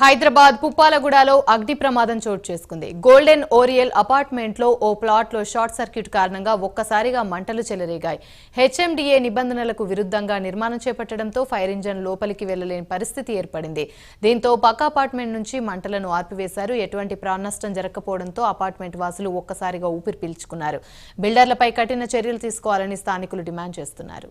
హైదరాబాద్ పుప్పాలగూడలో అగ్ని ప్రమాదం చోటు చేసుకుంది. గోల్డెన్ ఓరియల్ అపార్ట్మెంట్లో ఓ ప్లాట్లో షార్ట్ సర్క్యూట్ కారణంగా ఒక్కసారిగా మంటలు చెలరేగాయి. హెచ్ఎండిఏ నిబంధనలకు విరుద్ధంగా నిర్మాణం చేపట్టడంతో ఫైర్ ఇంజన్ లోపలికి వెళ్ళలేని పరిస్థితి ఏర్పడింది. దీంతో పక్క అపార్ట్మెంట్ నుంచి మంటలను ఆర్పివేశారు ఎటువంటి ప్రాణనష్టం జరగకపోవడంతో అపార్ట్మెంట్ వాసులు ఒక్కసారిగా ఊపిరి పీల్చుకున్నారు. బిల్డర్లపై కఠిన చర్యలు తీసుకోవాలని స్థానికులు డిమాండ్ చేస్తున్నారు.